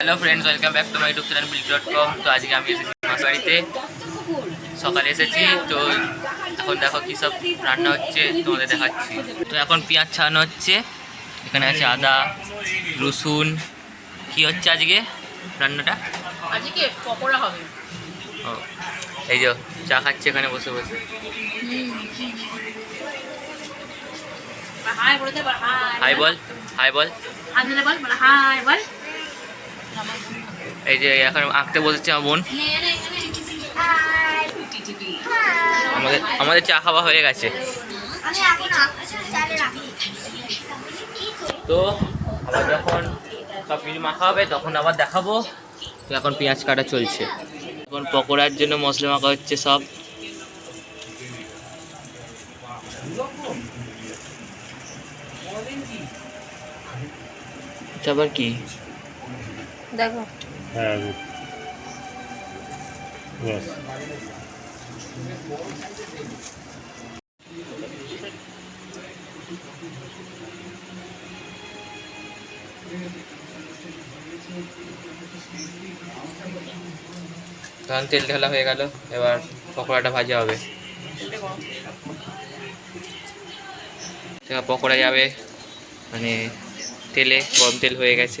Hello friends welcome back to my YouTube channel bill dot com তো আজকে আমি এসেছি মশারিতে সকালে এসেছি তো এখন দেখো কী সব রান্না হচ্ছে তোমাদের দেখাচ্ছি। তো এখন পেঁয়াজ ছাড়ানো হচ্ছে এখানে আছে আদা রসুন। কি হচ্ছে আজকে রান্নাটা? আজকে পকোড়া হবে। ও এই যে চা খাচ্ছে এখানে বসে বসে। High ball high. Ball high ball. এই যে এখন আঁকতে বসেছে আমার বোন। আমাদের আমাদের চা খাওয়া হয়ে গেছে। তো আবার যখন সব কিছু মাখা হবে, তখন আবার দেখাবো। তো এখন পেঁয়াজ কাটা চলছে। এখন পকোড়ার জন্য মশলা মাখা হচ্ছে সব। এটা আবার কি? দেখো। হ্যাঁ বাস তখন তেল ঢালা হয়ে গেল এবার পকোড়াটা ভাজা হবে। এবার পকোড়া যাবে মানে তেলে গরম তেল হয়ে গেছে।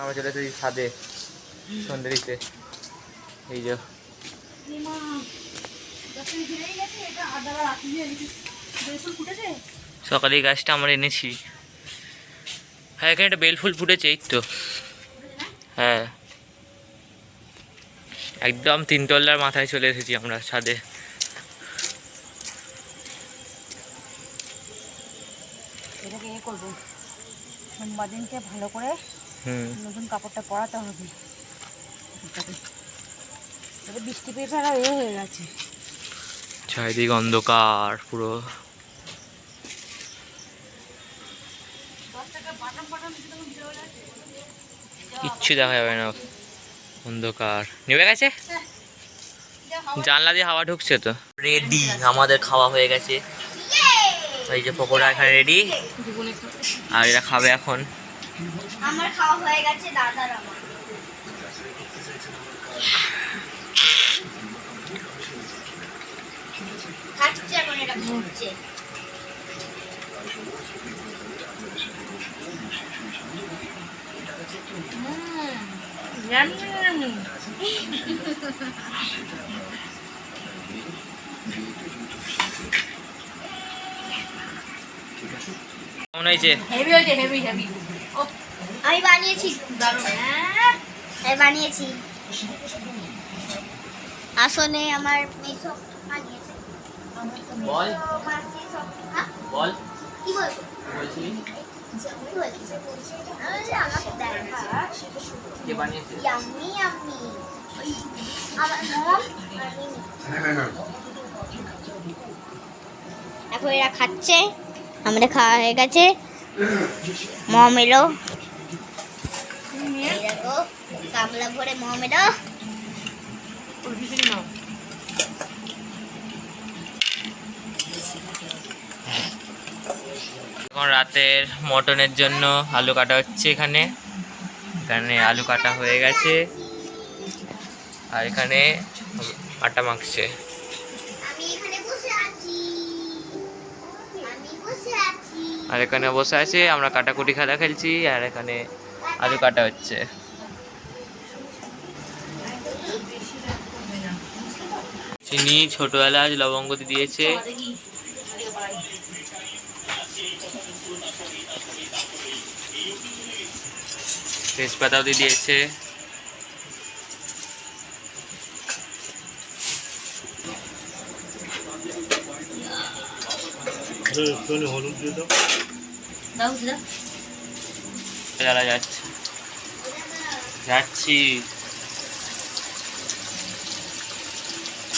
আমরা চলে এসেছি ছাদে সন্ধ্যে এই যে। সকালে এই গাছটা আমরা এনেছি। হ্যাঁ এখানে একটা বেলফুল ফুটেছে এই তো। হ্যাঁ। একদম তিনতলার মাথায় চলে এসেছি আমরা ছাদে। এটাকে এ করব। সোমবার দিনকে ভালো করে নতুন কাপড়টা পরাতে হবে। বৃষ্টি পেয়ে ফেলা এ হয়ে গেছে। চারিদিক অন্ধকার পুরো। কিচ্ছু দেখা যাবে না। অন্ধকার। নেমে গেছে? জানলা দিয়ে হাওয়া ঢুকছে তো। রেডি আমাদের খাওয়া হয়ে গেছে। এই যে পকোড়া এখানে রেডি আর এরা খাবে এখন। আমার খাওয়া হয়ে গেছে দাদার আমার। খাচ্ছে এখন এটা ঘুরছে কেমন হয়েছে? হেভি হয়েছে হেভি হেভি আমি বানিয়েছি। হ্যাঁ, আমি বানিয়েছি। আসলে আমার বানিয়েছে। বল। হ্যাঁ? বল। কি বলব? বলছিলি? কি বানিয়েছে? মম। এখন এরা খাচ্ছে। আমাদের খাওয়া হয়ে গেছে। মম এলো। গামলা ভরে মম এখন রাতের মটনের জন্য আলু কাটা হচ্ছে এখানে। এখানে আলু কাটা হয়ে গেছে। আর এখানে আটা মাখছে। আর এখানে বসে আছে আমরা কাটাকুটি খেলা খেলছি আর এখানে আলু কাটা হচ্ছে। চিনি ছোট এলাচ লবঙ্গ দিয়ে দিয়েছে। তেজপাতাও দিয়ে দিয়েছে। হলুদ দিয়ে দাও যাচ্ছে।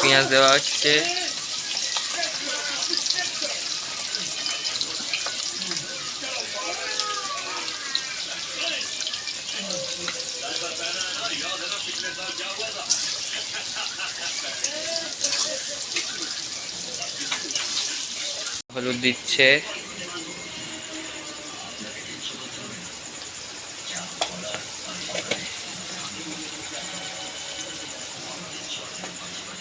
পেঁয়াজ দেওয়া হচ্ছে। হলুদ দিচ্ছে।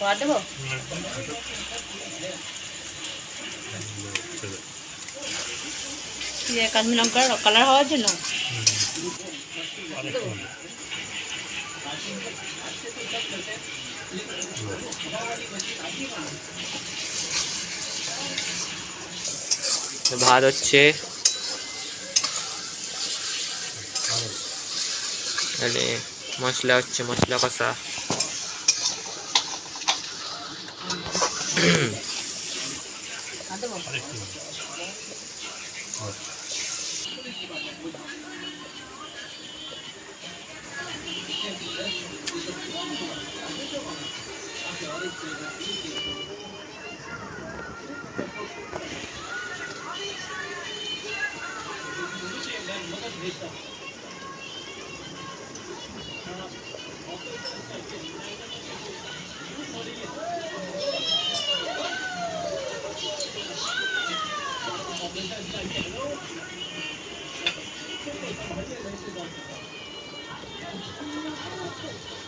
পর দেবো কাশ্মীর লঙ্কার কালার হওয়ার জন্য ভাত হচ্ছে। মশলা হচ্ছে মশলা কষা। আর দেবো Thank you.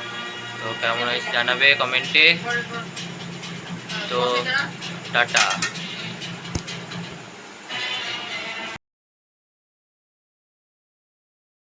তো কেমন হয়েছে জানাবে কমেন্টে। তো টাটা।